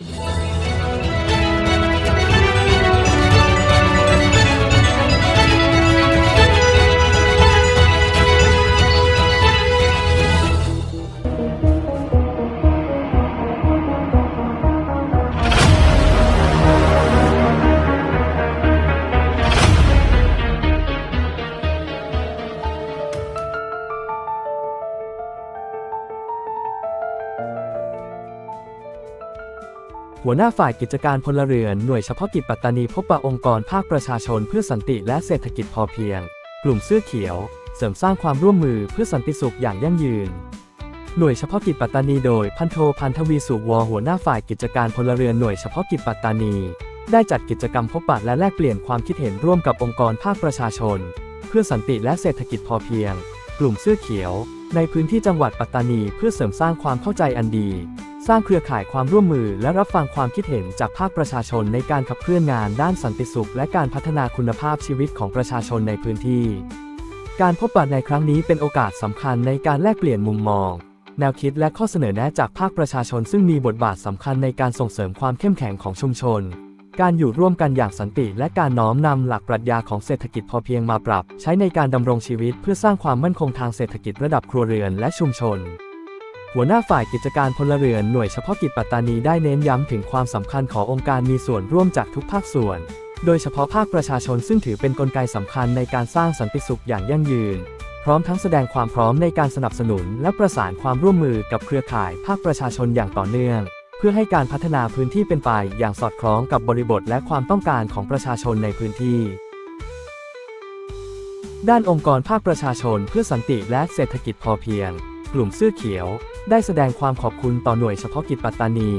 Bye. หัวหน้าฝ่ายกิจการพลเรือนหน่วยเฉพาะกิจปัตตานีพบปะองค์กรภาคประชาชนเพื่อสันติและเศรษฐกิจพอเพียง กลุ่มเสื้อเขียว เสริมสร้างความร่วมมือเพื่อสันติสุขอย่างยั่งยืน หน่วยเฉพาะกิจปัตตานีโดยพันโทพันทวีสุวอหัวหน้าฝ่ายกิจการพลเรือนหน่วยเฉพาะกิจปัตตานี ได้จัดกิจกรรมพบปะและแลกเปลี่ยนความคิดเห็นร่วมกับองค์กรภาคประชาชน เพื่อสันติและเศรษฐกิจพอเพียง กลุ่มเสื้อเขียว ในพื้นที่จังหวัดปัตตานีเพื่อเสริมสร้างความเข้าใจอันดี สร้างเครือข่ายความร่วมมือและรับฟังความคิดเห็นจากภาคประชาชนในการขับเคลื่อนงานด้านสันติสุข และการพัฒนาคุณภาพชีวิตของประชาชนในพื้นที่ การพบปะในครั้งนี้เป็นโอกาสสำคัญในการแลกเปลี่ยนมุมมอง แนวคิดและข้อเสนอแนะจากภาคประชาชนซึ่งมีบทบาทสำคัญในการส่งเสริมความเข้มแข็งของชุมชน การอยู่ร่วมกันอย่างสันติ และการน้อมนำหลักปรัชญาของเศรษฐกิจพอเพียงมาปรับ ใช้ในการดำรงชีวิตเพื่อสร้างความมั่นคงทางเศรษฐกิจระดับครัวเรือนและชุมชน หัวหน้าฝ่ายกิจการพลเรือนหน่วยเฉพาะกิจปัตตานีได้เน้นย้ำถึงความสำคัญขององค์การมีส่วนร่วมจากทุกภาคส่วน โดยเฉพาะภาคประชาชนซึ่งถือเป็นกลไกสำคัญในการสร้างสันติสุขอย่างยั่งยืน พร้อมทั้งแสดงความพร้อมในการสนับสนุน และประสานความร่วมมือกับเครือข่ายภาคประชาชนอย่างต่อเนื่อง เพื่อให้การพัฒนาพื้นที่เป็นไปอย่างสอดคล้องกับบริบทและความต้องการของประชาชนในพื้นที่ด้านองค์กรภาคประชาชนเพื่อสันติและเศรษฐกิจพอเพียง ลุ่มเสื้อเขียว ได้แสดงความขอบคุณต่อหน่วยเฉพาะกิจปัตตานี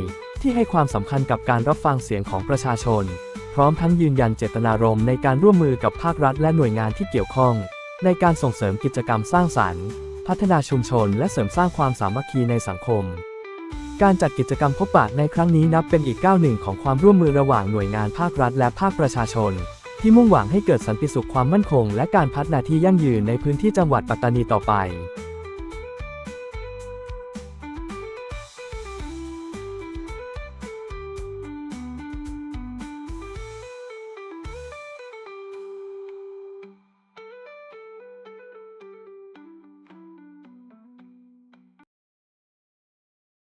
ที่ให้ความสำคัญกับการรับฟังเสียงของประชาชน พร้อมทั้งยืนยันเจตนารมณ์ในการร่วมมือกับภาครัฐและหน่วยงานที่เกี่ยวข้อง ในการส่งเสริมกิจกรรมสร้างสรรค์ พัฒนาชุมชน และเสริมสร้างความสามัคคีในสังคม การจัดกิจกรรมพบปะในครั้งนี้นับเป็นอีกก้าวหนึ่งของความร่วมมือระหว่างหน่วยงานภาครัฐและภาคประชาชนที่มุ่งหวังให้เกิดสันติสุขความมั่นคง และการพัฒนาที่ยั่งยืนในพื้นที่จังหวัดปัตตานีต่อไป